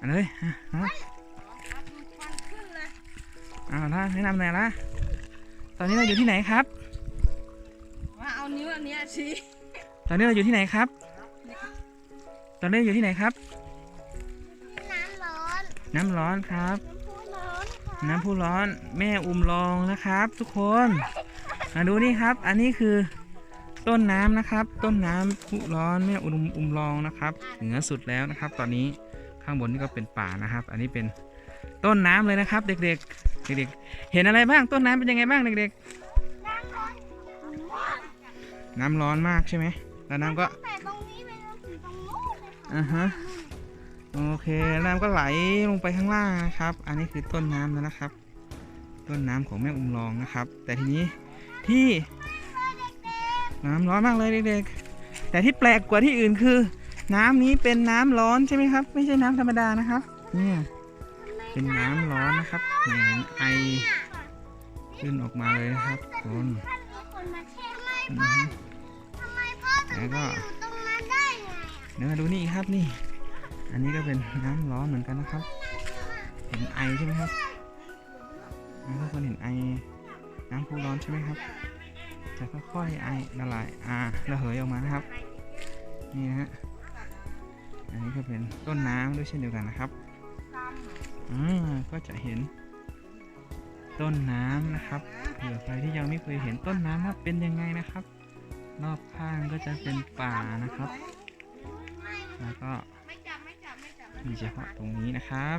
อันเลยอะเอาควันขึ้นเลยเอาละแนะนำหน่อยละตอนนี้เราอยู่ที่ไหนครับมาเอานิ้วอันนี้ชี้ตอนนี้เราอยู่ที่ไหนครับ ตอนนี้อยู่ที่ไหนครับ น้ำร้อน น้ำร้อนครับ น้ำพุร้อนค่ะน้ำพุร้อนแม่อุ้มรองนะครับ ทุกคนมาดูนี่ครับ อันนี้คือต้นน้ำนะครับ ต้นน้ำพุร้อนแม่อุ้มอุ้มรองนะครับ เหนือสุดแล้วนะครับ ตอนนี้ ข้างบนนี่ก็เป็นป่านะครับ อันนี้เป็นต้นน้ำเลยนะครับ เด็กๆ เด็กๆ เห็นอะไรบ้างต้นน้ำเป็นยังไงบ้างเด็กน้ำร้อนมากๆน้ำร้อนมากใช่ไหมแล้วน้ำก็แต่ตรงนี้ไปจนถึงตรงนู้นเลยค่ะอ่าฮะโอเคน้ำก็ไหลลงไปข้างล่างนะครับ อันนี้คือต้นน้ำแล้วนะครับ ต้นน้ำของแม่อุ้มรองนะครับ แต่ทีนี้ที่น้ำร้อนมากเลยเด็กๆแต่ที่แปลกกว่าที่อื่นคือ น้ำนี้เป็นน้ำร้อนใช่ไหมครับ ไม่ใช่น้ำธรรมดานะครับ เนี่ยเป็นน้ำร้อนนะครับเหมือนไอขึ้นออกมาเลยนะครับทุกคนท่านมีคนมาแช่ไหมอือฮึทำไมพ่อถึงแล้วไปก็อยู่ตรงนั้นได้ไงอะเดี๋ยวมาดูนี่ครับนี่ อันนี้ก็เป็นน้ำร้อนเหมือนกันนะครับ เห็นไอใช่ไหมครับอ่าทุกคนเห็นไอน้ำพุร้อนใช่ไหมครับจะค่อยๆไอละลายอ่าระเหยออกมานะครับ นี่นะฮะ อันนี้ก็เป็นต้นน้ำด้วยเช่นเดียวกันนะครับอ่าก็จะเห็นต้นน้ำนะครับเผื่อใครที่ยังไม่เคยเห็นต้นน้ำว่าเป็นยังไงนะครับ รอบข้างก็จะเป็นป่านะครับ แล้วก็มีเฉพาะตรงนี้นะครับ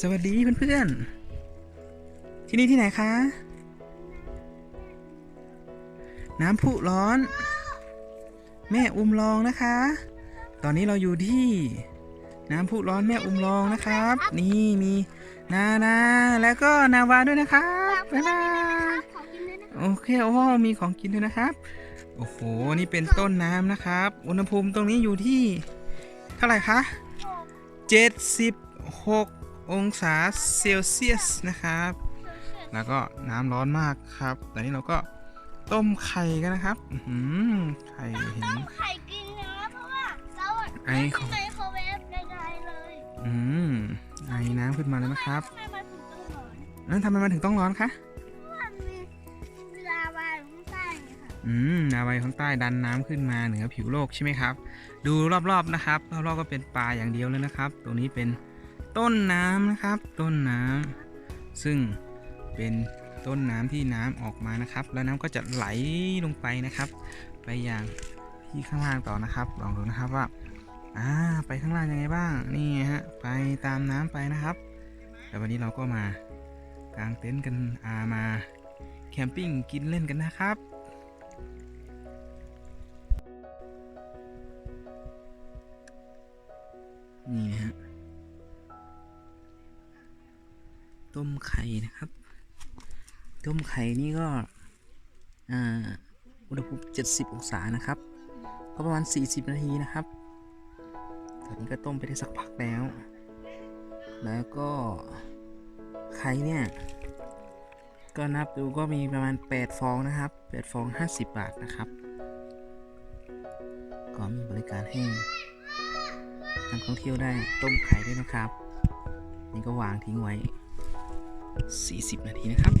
สวัสดีเพื่อนๆ ที่นี่ที่ไหนคะ น้ำพุร้อน แม่อุ้มรองนะคะ ตอนนี้เราอยู่ที่ น้ำพุร้อนแม่อุ้มรองนะครับ นี่มีนานาแล้วก็นาวาด้วยนะครับบ๊ายบายโอเคโอ้มีของกินด้วยนะครับ โอ้โห นี่เป็นต้นน้ำนะครับ อุณหภูมิตรงนี้อยู่ที่ เท่าไหร่คะ76 องศาเซลเซียสนะครับ แล้วก็น้ำร้อนมากครับตอนนี้เราก็ต้มไข่กันนะครับอื้อหือไข่เห็นไข่กินนะเพราะว่าเราอะไอไม่ของไมโครเวฟใดๆเลยอืมไอน้ำขึ้นมาแล้วนะครับทำไมมันถึงต้องร้อนแล้วทำไมมันถึงต้องร้อนคะเพราะว่ามีลาวาอยู่ข้างใต้ไงค่ะอืมนาไวข้างใต้ดันน้ำขึ้นมาเหนือผิวโลกใช่ไหมครับ ดูรอบๆนะครับรอบๆก็เป็นปลาอย่างเดียวเลยนะครับ ตรงนี้เป็น ต้นน้ำนะครับ ต้นน้ำซึ่งเป็นต้นน้ำที่น้ำออกมานะครับ แล้วน้ำก็จะไหลลงไปนะครับ ไปอย่างที่ข้างล่างต่อนะครับ ลองดูนะครับว่าอ่าไปข้างล่างยังไงบ้างนี่ฮะไปตามน้ำไปนะครับแต่วันนี้เราก็มากางเต็นท์กันอามาแคมปิ้งกินเล่นกันนะครับ ต้มไข่นะครับ ต้มไข่นี่ก็อุณหภูมิ70 องศานะครับ ก็ประมาณ 40 นาทีนะครับ ตอนนี้ก็ต้มไปได้สักพักแล้ว แล้วก็ไข่เนี่ย ก็นับดูก็มีประมาณ 8 ฟองนะครับ 8 ฟอง 50 บาทนะครับ ก็มีบริการให้นักท่องเที่ยวได้ต้มไข่ด้วยนะครับ นี่ก็วางทิ้งไว้ 40 นาทีนะครับ